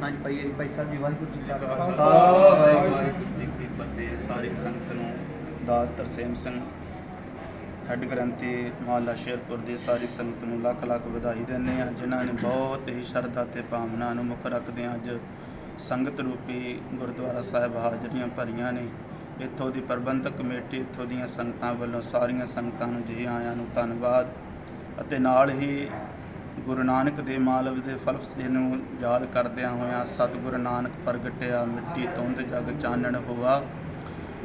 ਸਾਂਝ ਪਾਈਏ ਭਾਈ ਸਾਹਿਬ ਜੀ ਵਾਹਿਗੁਰੂ ਜੀ ਕਾ ਖਾਲਸਾ, ਵਾਹਿਗੁਰੂ ਜੀ ਕੀ ਫਤਿਹ। ਸਾਰੀ ਸੰਗਤ ਨੂੰ ਦਾਸ ਤਰਸੇਮ ਸਿੰਘ ਹੈੱਡ ਗ੍ਰੰਥੀ ਮੁਹੱਲਾ ਸ਼ੇਰਪੁਰ ਦੀ ਸਾਰੀ ਸੰਗਤ ਨੂੰ ਲੱਖ ਲੱਖ ਵਧਾਈ ਦਿੰਦੇ ਆ ਜਿਨ੍ਹਾਂ ਨੇ ਬਹੁਤ ਹੀ ਸ਼ਰਧਾ ਤੇ ਭਾਵਨਾ ਨੂੰ ਮੁੱਖ ਰੱਖਦੇ ਅੱਜ ਸੰਗਤ ਰੂਪੀ ਗੁਰਦੁਆਰਾ ਸਾਹਿਬ ਹਾਜ਼ਰੀਆਂ ਭਰੀਆਂ ਨੇ। ਇੱਥੋਂ ਦੀ ਪ੍ਰਬੰਧਕ ਕਮੇਟੀ ਇੱਥੋਂ ਦੀਆਂ ਸੰਗਤਾਂ ਵੱਲੋਂ ਸਾਰੀਆਂ ਸੰਗਤਾਂ ਨੂੰ ਜੀ ਆਇਆਂ ਨੂੰ ਧੰਨਵਾਦ। ਅਤੇ ਨਾਲ ਹੀ ਗੁਰੂ ਨਾਨਕ ਦੇ ਮਾਲਵ ਦੇ ਫਲਸਫੇ ਨੂੰ ਯਾਦ ਕਰਦਿਆਂ ਹੋਇਆਂ ਸਤਿਗੁਰੂ ਨਾਨਕ ਪ੍ਰਗਟਿਆ, ਮਿੱਟੀ ਤੁੰਦ ਜਗ ਚਾਨਣ ਹੋਆ।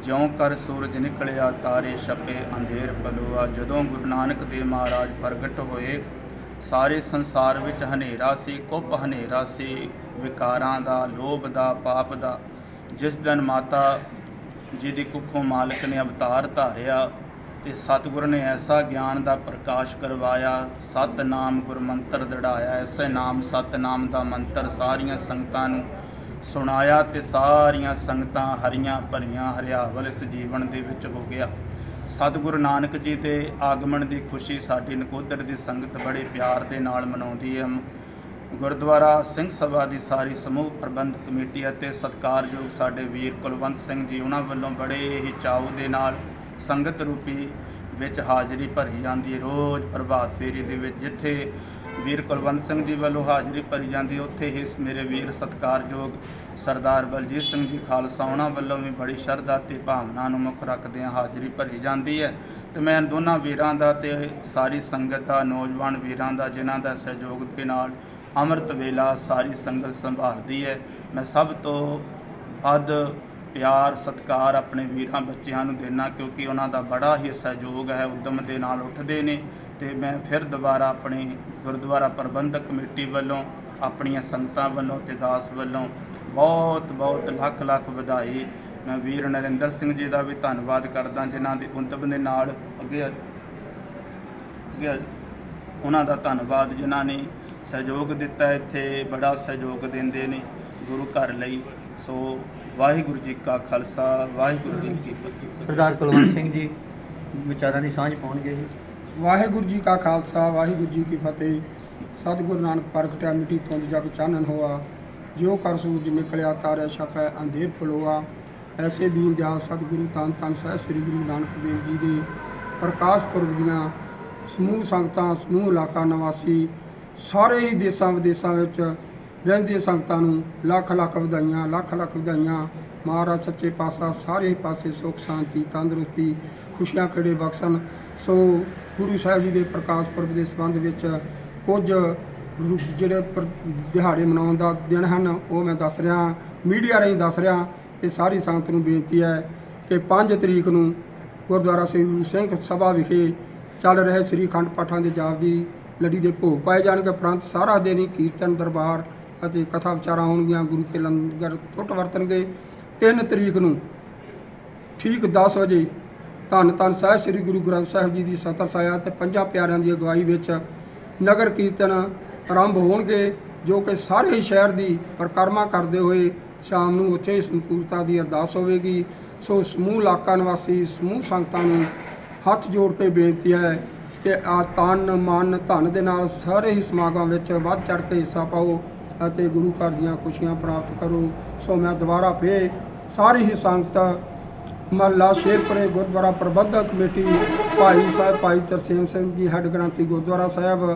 ਜਿਉਂ ਕਰ ਸੂਰਜ ਨਿਕਲਿਆ, ਤਾਰੇ ਛਪੇ, ਅੰਧੇਰ ਪਲੋਆ। ਜਦੋਂ ਗੁਰੂ ਨਾਨਕ ਦੇਵ ਮਹਾਰਾਜ ਪ੍ਰਗਟ ਹੋਏ, ਸਾਰੇ ਸੰਸਾਰ ਵਿੱਚ ਹਨੇਰਾ ਸੀ, ਕੁੱਪ ਹਨੇਰਾ ਸੀ। ਵਿਕਾਰਾਂ ਦਾ, ਲੋਭ ਦਾ, ਪਾਪ ਦਾ, ਜਿਸ ਦਿਨ ਮਾਤਾ ਜੀ ਦੀ ਕੁੱਖੋਂ ਮਾਲਕ ਨੇ ਅਵਤਾਰ ਧਾਰਿਆ ਤੇ ਸਤਿਗੁਰ ਨੇ ਐਸਾ ਗਿਆਨ ਦਾ ਪ੍ਰਕਾਸ਼ ਕਰਵਾਇਆ, ਸਤਨਾਮ ਗੁਰਮੰਤਰ ਦੜਾਇਆ, ਐਸੇ ਨਾਮ ਸਤਨਾਮ ਦਾ ਮੰਤਰ ਸਾਰੀਆਂ ਸੰਗਤਾਂ ਨੂੰ ਸੁਣਾਇਆ ਤੇ ਸਾਰੀਆਂ ਸੰਗਤਾਂ ਹਰੀਆਂ ਭਰੀਆਂ ਹਰਿਆਵਲ ਇਸ ਜੀਵਨ ਦੇ ਵਿੱਚ ਹੋ ਗਿਆ। ਸਤਿਗੁਰੂ ਨਾਨਕ ਜੀ ਦੇ ਆਗਮਨ ਦੀ ਖੁਸ਼ੀ ਸਾਡੀ ਨਕੋਦਰ ਦੀ ਸੰਗਤ ਬੜੇ ਪਿਆਰ ਦੇ ਨਾਲ ਮਨਾਉਂਦੀ ਹੈ। ਗੁਰਦੁਆਰਾ ਸਿੰਘ ਸਭਾ ਦੀ ਸਾਰੀ ਸਮੂਹ ਪ੍ਰਬੰਧਕ ਕਮੇਟੀ ਅਤੇ ਸਤਿਕਾਰਯੋਗ ਸਾਡੇ ਵੀਰ ਕੁਲਵੰਤ ਸਿੰਘ ਜੀ, ਉਹਨਾਂ ਵੱਲੋਂ ਬੜੇ ਹੀ ਚਾਅ ਦੇ ਨਾਲ ਸੰਗਤ ਰੂਪੀ ਵਿੱਚ ਹਾਜ਼ਰੀ ਭਰੀ ਜਾਂਦੀ ਹੈ। ਰੋਜ਼ ਪ੍ਰਭਾਤ ਫੇਰੀ ਦੇ ਵਿੱਚ ਜਿੱਥੇ ਵੀਰ ਕੁਲਵੰਤ ਸਿੰਘ ਜੀ ਵੱਲੋਂ ਹਾਜ਼ਰੀ ਭਰੀ ਜਾਂਦੀ ਉੱਥੇ ਹੀ ਮੇਰੇ ਵੀਰ ਸਤਿਕਾਰਯੋਗ ਸਰਦਾਰ ਬਲਜੀਤ ਸਿੰਘ ਜੀ ਖਾਲਸਾ ਉਹਨਾਂ ਵੱਲੋਂ ਵੀ ਬੜੀ ਸ਼ਰਧਾ ਤੇ ਭਾਵਨਾ ਨੂੰ ਮੁੱਖ ਰੱਖਦਿਆਂ ਹਾਜ਼ਰੀ ਭਰੀ ਜਾਂਦੀ ਹੈ। ਤੇ ਮੈਂ ਦੋਨਾਂ ਵੀਰਾਂ ਦਾ ਤੇ ਸਾਰੀ ਸੰਗਤ ਦਾ ਨੌਜਵਾਨ ਵੀਰਾਂ ਦਾ, ਜਿਨ੍ਹਾਂ ਦਾ ਸਹਿਯੋਗ ਦੇ ਨਾਲ ਅੰਮ੍ਰਿਤ ਵੇਲਾ ਸਾਰੀ ਸੰਗਤ ਸੰਭਾਲਦੀ ਹੈ। ਮੈਂ ਸਭ ਤੋਂ ਵੱਧ ਪਿਆਰ, ਸਤਿਕਾਰ ਆਪਣੇ ਵੀਰਾਂ ਬੱਚਿਆਂ ਨੂੰ ਦੇਣਾ ਕਿਉਂਕਿ ਉਹਨਾਂ ਦਾ ਬੜਾ ਹੀ ਸਹਿਯੋਗ ਹੈ, ਉਦਮ ਦੇ ਨਾਲ ਉੱਠਦੇ ਨੇ ਤੇ ਮੈਂ ਫਿਰ ਦੁਬਾਰਾ ਆਪਣੇ ਗੁਰਦੁਆਰਾ ਪ੍ਰਬੰਧਕ ਕਮੇਟੀ ਵੱਲੋਂ, ਆਪਣੀਆਂ ਸੰਗਤਾਂ ਵੱਲੋਂ ਤੇ ਦਾਸ ਵੱਲੋਂ ਬਹੁਤ ਬਹੁਤ ਲੱਖ ਲੱਖ ਵਧਾਈ ਮੈਂ ਵੀਰ ਨਰਿੰਦਰ ਸਿੰਘ ਜੀ ਦਾ ਵੀ ਧੰਨਵਾਦ ਕਰਦਾ, ਜਿਨ੍ਹਾਂ ਦੇ ਉਦਮ ਦੇ ਨਾਲ ਅੱਗੇ ਅੱਗੇ ਉਹਨਾਂ ਦਾ ਧੰਨਵਾਦ ਜਿਨ੍ਹਾਂ ਨੇ ਸਹਿਯੋਗ ਦਿੱਤਾ ਇੱਥੇ, ਬੜਾ ਸਹਿਯੋਗ ਦਿੰਦੇ ਨੇ ਗੁਰੂ ਘਰ ਲਈ। ਸੋ ਵਾਹਿਗੁਰੂ ਜੀ ਕਾ ਖਾਲਸਾ ਵਾਹਿਗੁਰੂ ਜੀ ਕੀ ਫਤਿਹ। ਸਰਦਾਰ ਕੁਲਵੰਤ ਸਿੰਘ ਜੀ ਵਿਚਾਰਾਂ ਦੀ ਸਾਂਝ ਪਾਉਣਗੇ ਜੀ ਵਾਹਿਗੁਰੂ ਜੀ ਕਾ ਖਾਲਸਾ ਵਾਹਿਗੁਰੂ ਜੀ ਕੀ ਫਤਿਹ। ਸਤਿਗੁਰੂ ਨਾਨਕ ਪ੍ਰਗਟਿਆ ਮਿੱਟੀ ਤੁੰਦ ਜਗ ਚਾਨਣ ਹੋਆ। ਜਿਉ ਕਰ ਸੂਰਜ ਨਿਕਲਿਆ ਤਾਰੇ ਛਪੈ ਅੰਧੇਰ ਫਲੋਆ। ਐਸੇ ਦੀਨ ਦਿਆਲ ਸਤਿਗੁਰੂ ਤਨ ਤਨ ਸਾਹਿਬ ਸ੍ਰੀ ਗੁਰੂ ਨਾਨਕ ਦੇਵ ਜੀ ਦੇ ਪ੍ਰਕਾਸ਼ ਪੁਰਬ ਦੀਆਂ ਸਮੂਹ ਸੰਗਤਾਂ ਸਮੂਹ ਇਲਾਕਾ ਨਿਵਾਸੀ ਸਾਰੇ ਹੀ ਦੇਸ਼ਾਂ ਵਿਦੇਸ਼ਾਂ ਵਿੱਚ ਰਹਿੰਦੀਆਂ ਸੰਗਤਾਂ ਨੂੰ ਲੱਖ ਲੱਖ ਵਧਾਈਆਂ, ਲੱਖ ਲੱਖ ਵਧਾਈਆਂ। ਮਹਾਰਾਜ ਸੱਚੇ ਪਾਤਸ਼ਾਹ ਸਾਰੇ ਪਾਸੇ ਸੁਖ, ਸ਼ਾਂਤੀ, ਤੰਦਰੁਸਤੀ, ਖੁਸ਼ੀਆਂ ਖੇੜੇ ਬਖਸ਼ਣ। ਸੋ ਗੁਰੂ ਸਾਹਿਬ ਜੀ ਦੇ ਪ੍ਰਕਾਸ਼ ਪੁਰਬ ਦੇ ਸੰਬੰਧ ਵਿੱਚ ਕੁਝ ਰੂ- ਜਿਹੜੇ ਦਿਹਾੜੇ ਮਨਾਉਣ ਦਾ ਦਿਨ ਹਨ, ਉਹ ਮੈਂ ਦੱਸ ਰਿਹਾ, ਮੀਡੀਆ ਰਾਹੀਂ ਦੱਸ ਰਿਹਾ ਤੇ ਸਾਰੀ ਸੰਗਤ ਨੂੰ ਬੇਨਤੀ ਹੈ ਕਿ 5 ਤਰੀਕ ਨੂੰ ਗੁਰਦੁਆਰਾ ਸ੍ਰੀ ਗੁਰੂ ਸਿੰਘ ਸਭਾ ਵਿਖੇ ਚੱਲ ਰਹੇ ਸ੍ਰੀ ਖੰਡ ਪਾਠਾਂ ਦੇ ਜਾਪ ਦੀ ਲੜੀ ਦੇ ਭੋਗ ਪਾਏ ਜਾਣਗੇ। ਉਪਰੰਤ ਸਾਰਾ ਦਿਨ ਹੀ ਕੀਰਤਨ, ਦਰਬਾਰ ਅਤੇ ਕਥਾ ਵਿਚਾਰਾਂ ਹੋਣਗੀਆਂ, ਗੁਰੂ ਕੇ ਲੰਗਰ ਟੁੱਟ ਵਰਤਣਗੇ। 3 ਤਰੀਕ ਨੂੰ ਠੀਕ 10 ਵਜੇ ਧੰਨ ਧੰਨ ਸਾਹਿਬ, ਸ੍ਰੀ ਗੁਰੂ ਗ੍ਰੰਥ ਸਾਹਿਬ ਜੀ ਦੀ ਸਤਰ ਸਾਇਆ ਤੇ ਪੰਜਾਂ ਪਿਆਰਿਆਂ ਦੀ ਅਗਵਾਈ ਵਿੱਚ ਨਗਰ ਕੀਰਤਨ ਆਰੰਭ ਹੋਣਗੇ, ਜੋ ਕਿ ਸਾਰੇ ਹੀ ਸ਼ਹਿਰ ਦੀ ਪਰਿਕਰਮਾ ਕਰਦੇ ਹੋਏ ਸ਼ਾਮ ਨੂੰ ਉੱਥੇ ਸੰਪੂਰਤਾ ਦੀ ਅਰਦਾਸ ਹੋਵੇਗੀ। ਸੋ ਸਮੂਹ ਇਲਾਕਾ ਨਿਵਾਸੀ, ਸਮੂਹ ਸੰਗਤਾਂ ਨੂੰ ਹੱਥ ਜੋੜ ਕੇ ਬੇਨਤੀ ਹੈ ਕਿ ਆ ਤਨ ਮਨ ਧਨ ਦੇ ਨਾਲ ਸਾਰੇ ਹੀ ਸਮਾਗਮਾਂ ਵਿੱਚ ਵੱਧ ਚੜ ਕੇ ਹਿੱਸਾ ਪਾਓ। ਅਤੇ ਗੁਰੂ ਘਰ ਦੀਆਂ ਖੁਸ਼ੀਆਂ ਪ੍ਰਾਪਤ ਕਰੋ। ਸੋ ਮੈਂ ਦੁਬਾਰਾ ਫੇਰ ਸਾਰੀ ਹੀ ਸੰਗਤ, ਮਹੱਲਾ ਸ਼ੇਰਪੁਰੇ ਗੁਰਦੁਆਰਾ ਪ੍ਰਬੰਧਕ ਕਮੇਟੀ, ਭਾਈ ਸਾਹਿਬ ਭਾਈ ਤਰਸੇਮ ਸਿੰਘ ਜੀ, ਹੈੱਡ ਗ੍ਰੰਥੀ ਗੁਰਦੁਆਰਾ ਸਾਹਿਬ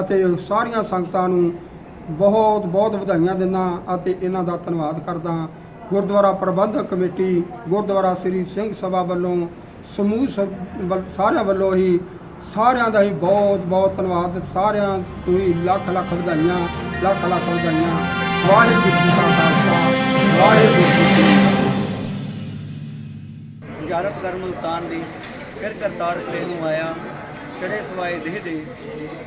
ਅਤੇ ਸਾਰੀਆਂ ਸੰਗਤਾਂ ਨੂੰ ਬਹੁਤ ਬਹੁਤ ਵਧਾਈਆਂ ਦਿੰਦਾ ਅਤੇ ਇਹਨਾਂ ਦਾ ਧੰਨਵਾਦ ਕਰਦਾ। ਗੁਰਦੁਆਰਾ ਪ੍ਰਬੰਧਕ ਕਮੇਟੀ, ਗੁਰਦੁਆਰਾ ਸ੍ਰੀ ਸਿੰਘ ਸਭਾ ਵੱਲੋਂ ਸਮੂਹ ਸਭ- ਵੱਲ- ਸਾਰਿਆਂ ਵੱਲੋਂ ਹੀ ਸਾਰਿਆਂ ਦਾ ਹੀ ਬਹੁਤ ਬਹੁਤ ਧੰਨਵਾਦ। ਸਾਰਿਆਂ ਨੂੰ ਹੀ ਲੱਖ ਲੱਖ ਵਧਾਈਆਂ, ਲੱਖ ਲੱਖ ਵਧਾਈਆਂ। ਵਾਹਿਗੁਰੂ ਜੀ ਕਾ ਖਾਲਸਾ, ਵਾਹਿਗੁਰੂ ਜੀ ਕੀ ਫਤਿਹ। ਇਜਾਜ਼ਤ ਕਰ ਮੁਲਤਾਨ ਦੀ ਫਿਰ ਕਰਤਾਰ ਕਲੇ ਨੂੰ ਆਇਆ, ਚੜੇ ਸਵਾਏ ਦੇਹ ਦੇ।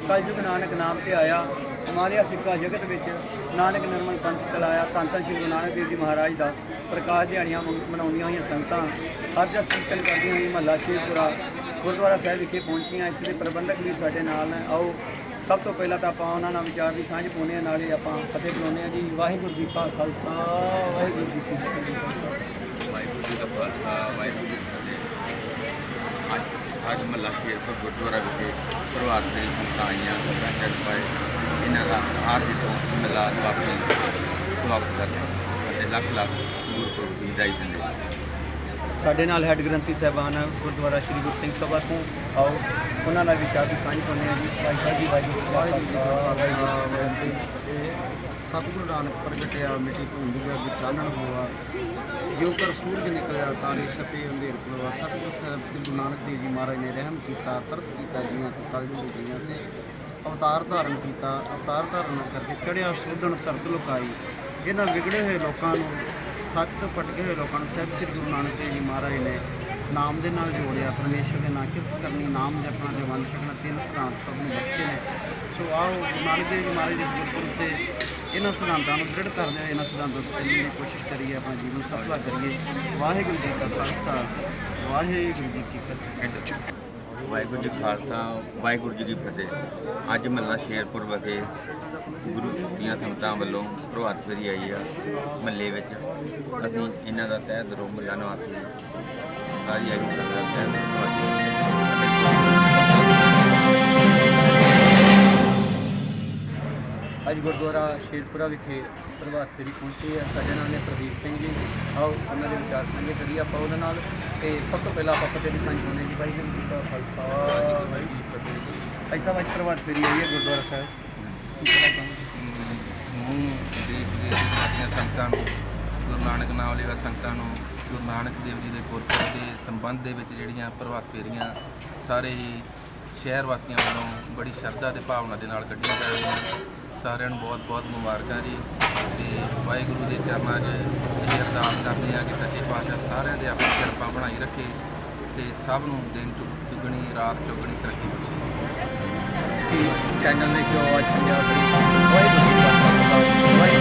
ਕਲਯੁਗ ਨਾਨਕ ਨਾਮ ਤੇ ਆਇਆ ਹਮਾਰਿਆ ਸਿੱਕਾ ਜਗਤ ਵਿੱਚ ਨਾਨਕ ਨਿਰਮਲ ਪੰਥ ਚਲਾਇਆ, ਧੰਨ ਧੰਨ ਸ਼੍ਰੀ ਗੁਰੂ ਨਾਨਕ ਦੇਵ ਜੀ ਮਹਾਰਾਜ ਦਾ ਪ੍ਰਕਾਸ਼ ਦਿਹਾੜੀਆਂ ਮਨਾਉਂਦੀਆਂ ਹੋਈਆਂ ਸੰਗਤਾਂ। ਹਰ ਜਸ ਕੀਰਤਨ ਕਰਦੀਆਂ ਹੋਈਆਂ ਮਹੱਲਾ ਸ਼ੇਰਪੁਰਾ ਗੁਰਦੁਆਰਾ ਸਾਹਿਬ ਵਿਖੇ ਪਹੁੰਚੀਆਂ, ਇੱਥੇ ਦੇ ਪ੍ਰਬੰਧਕ ਵੀ ਸਾਡੇ ਨਾਲ ਨੇ। ਆਓ, ਸਭ ਤੋਂ ਪਹਿਲਾਂ ਤਾਂ ਆਪਾਂ ਉਹਨਾਂ ਨਾਲ ਵਿਚਾਰ ਦੀ ਸਾਂਝ ਪਾਉਂਦੇ ਹਾਂ, ਨਾਲੇ ਆਪਾਂ ਫਤਿਹ ਬੁਲਾਉਂਦੇ ਹਾਂ ਜੀ। ਵਾਹਿਗੁਰੂ ਜੀ ਕਾ ਖਾਲਸਾ, ਵਾਹਿਗੁਰੂ ਜੀ ਕੀ ਫਤਿਹ। ਵਾਹਿਗੁਰੂ ਜੀ ਦਾ ਖਾਲਸਾ, ਵਾਹਿਗੁਰੂ ਜੀ ਕੀ ਫਤਿਹ। ਅੱਜ ਅੱਜ ਮੱਲਾ ਸ਼ੇਰ ਗੁਰਦੁਆਰਾ ਵਿਖੇ ਪ੍ਰਭਾਤ ਫੇਰੀ ਸੰਗਤਾਂ ਆਈਆਂ ਸੰਗਤਾਂ ਚੱਲ ਪਾਏ ਇਹਨਾਂ ਦਾ ਹਾਰ ਜੀ ਤੋਂ ਮਿਲਾਦ ਵਾਪਸ ਸਵਾਗਤ ਕਰਦੇ ਹਾਂ। ਅਤੇ ਲੱਖ ਲੱਖ ਗੁਰਪੁਰਬ ਦੀ ਵਧਾਈ ਦਿੰਦੇ ਹਾਂ। ਸਾਡੇ ਨਾਲ ਹੈੱਡ ਗ੍ਰੰਥੀ ਸਾਹਿਬਾਨ ਗੁਰਦੁਆਰਾ ਸ਼੍ਰੀ ਗੁਰੂ ਸਿੰਘ ਸਭਾ ਤੋਂ ਆਓ। ਉਹਨਾਂ ਨਾਲ ਵਿਚਾਰ ਦੀ ਸਾਂਝ ਪਾਉਂਦੇ ਹਾਂ ਜੀ। ਵਾਹਿਗੁਰੂ ਜੀ ਵਾਹਿਗੁਰੂ ਜੀ ਸਤਿਗੁਰੂ ਨਾਨਕ ਪ੍ਰਗਟਿਆ ਮਿੱਟੀ ਧੁੰਦ ਜਗ ਚਾਨਣ ਹੋਆ। ਜੋ ਕਰ ਸੂਰਜ ਨਿਕਲਿਆ ਤਾਰੇ ਛਪੇ ਅੰਧੇਰ ਪਲਵਾ ਸਤਿਗੁਰੂ ਸਾਹਿਬ, ਸ੍ਰੀ ਗੁਰੂ ਨਾਨਕ ਦੇਵ ਜੀ ਮਹਾਰਾਜ ਨੇ ਰਹਿਮ ਕੀਤਾ, ਤਰਸ ਕੀਤਾ ਜੀਆਂ ਤੇ ਕਲਯੁਗ ਦੀ ਜੀਆਂ ਤੇ ਅਵਤਾਰ ਧਾਰਨ ਕੀਤਾ। ਅਵਤਾਰ ਧਾਰਨ ਕਰਕੇ ਚੜਿਆ ਸੋਧਣ ਧਰਤ ਲੁਕਾਈ। ਇਹਨਾਂ ਵਿਗੜੇ ਹੋਏ ਲੋਕਾਂ ਨੂੰ ਸੱਚ ਤੋਂ ਭਟਕੇ ਹੋਏ ਲੋਕਾਂ ਨੂੰ ਸਾਹਿਬ ਸ੍ਰੀ ਗੁਰੂ ਨਾਨਕ ਦੇਵ ਜੀ ਮਹਾਰਾਜ ਨੇ ਨਾਮ ਦੇ ਨਾਲ ਜੋੜਿਆ, ਪਰਮੇਸ਼ਰ ਦੇ ਨਾਂ, ਕਿਰਤ ਕਰਨੀ, ਨਾਮ ਜਪਣਾ ਤੇ ਵੰਡ ਛਕਣਾ ਤਿੰਨ ਸਿਧਾਂਤ ਸਭ ਨੂੰ ਬਖਸ਼ੇ ਨੇ। ਸੋ ਆਓ ਗੁਰੂ ਨਾਨਕ ਦੇਵ ਜੀ ਮਹਾਰਾਜ ਦੇ ਗੁਰਪੁਰਬ ਤੇ ਇਹਨਾਂ ਸਿਧਾਂਤਾਂ ਨੂੰ ਦ੍ਰਿੜ ਕਰਦੇ ਹੋਏ ਇਹਨਾਂ ਸਿਧਾਂਤਾਂ ਤੋਂ ਚੱਲਣ ਦੀ ਕੋਸ਼ਿਸ਼ ਕਰੀਏ, ਆਪਣਾ ਜੀਵਨ ਸਫਲਾ ਕਰੀਏ। ਵਾਹਿਗੁਰੂ ਜੀ ਕਾ ਖਾਲਸਾ, ਵਾਹਿਗੁਰੂ ਜੀ ਕੀ ਫਤਿਹ। ਵਾਹਿਗੁਰੂ ਜੀ ਖਾਲਸਾ, ਵਾਹਿਗੁਰੂ ਜੀ ਕੀ ਫਤਿਹ। ਅੱਜ ਮਹੱਲਾ ਸ਼ੇਰਪੁਰ ਵਿਖੇ ਗੁਰੂ ਦੀਆਂ ਸੰਗਤਾਂ ਵੱਲੋਂ ਪ੍ਰਭਾਤ ਫੇਰੀ ਆਈ ਆ ਮਹੱਲੇ ਵਿੱਚ। ਅਸੀਂ ਇਹਨਾਂ ਦਾ ਤਹਿ ਦਿਲੋਂ ਮਹੱਲਾ ਨਿਵਾਸੀ ਸਾਰੀ ਆਈ ਸੰਗਤ ਦਾ ਤਹਿ ਦਿਲੋਂ ਅੱਜ ਗੁਰਦੁਆਰਾ ਸ਼ੇਰਪੁਰਾ ਵਿਖੇ ਪ੍ਰਭਾਤ ਫੇਰੀ ਪਹੁੰਚੀ ਹੈ। ਸਾਡੇ ਨਾਲ ਨੇ ਪ੍ਰਦੀਪ ਸਿੰਘ ਜੀ। ਆਓ, ਉਹਨਾਂ ਦੇ ਵਿਚਾਰ ਸਾਂਝੇ ਕਰੀਏ ਆਪਾਂ ਉਹਨਾਂ ਨਾਲ। ਤੇ ਸਭ ਤੋਂ ਪਹਿਲਾਂ ਆਪਾਂ ਫਤਿਹ ਦੀ ਸਾਂਝ ਪਾਉਂਦੇ ਜੀ। ਵਾਹਿਗੁਰੂ ਜੀ ਕਾ ਖਾਲਸਾ, ਵਾਹਿਗੁਰੂ ਜੀ ਕੀ ਫਤਿਹ। ਐਸਾ ਅੱਜ ਪ੍ਰਭਾਤ ਫੇਰੀ ਆਈ ਹੈ ਗੁਰਦੁਆਰਾ ਸਾਹਿਬ। ਕੀ ਕਹਿਣਾ ਨੂੰ ਦੇਖ ਦੇ ਸਾਡੀਆਂ ਸੰਗਤਾਂ ਨੂੰ, ਗੁਰੂ ਨਾਨਕ ਨਾਮ ਵਾਲੇ ਸੰਗਤਾਂ ਨੂੰ, ਗੁਰੂ ਨਾਨਕ ਦੇਵ ਜੀ ਦੇ ਗੁਰਪੁਰਬ ਦੇ ਸੰਬੰਧ ਦੇ ਵਿੱਚ ਜਿਹੜੀਆਂ ਪ੍ਰਭਾਤ ਫੇਰੀਆਂ ਸਾਰੇ ਹੀ ਸ਼ਹਿਰ ਵਾਸੀਆਂ ਵੱਲੋਂ ਬੜੀ ਸ਼ਰਧਾ ਤੇ ਭਾਵਨਾ ਦੇ ਨਾਲ ਕੱਢੀਆਂ ਜਾ ਰਹੀਆਂ ਸਾਰਿਆਂ ਨੂੰ ਬਹੁਤ ਬਹੁਤ ਮੁਬਾਰਕਾਂ ਜੀ। ਤੇ ਵਾਹਿਗੁਰੂ ਦੇ ਚਰਨਾਂ 'ਚ ਇਹ ਅਰਦਾਸ ਕਰਦੇ ਆ ਕਿ ਸੱਚੇ ਪਾਤਸ਼ਾਹ ਸਾਰਿਆਂ ਦੇ ਆਪਣੀ ਕਿਰਪਾ ਬਣਾਈ ਰੱਖੇ ਤੇ ਸਭ ਨੂੰ ਦਿਨ ਚੁ- ਚੁਗਣੀ, ਰਾਤ ਚੁਗਣੀ ਤਰੱਕੀ ਬਖਸ਼ੇ। ਚੈਨਲ ਨੇ ਜੋ ਅੱਜ ਪੰਜਾਬ ਦੇ ਵਾਹਿਗੁਰੂ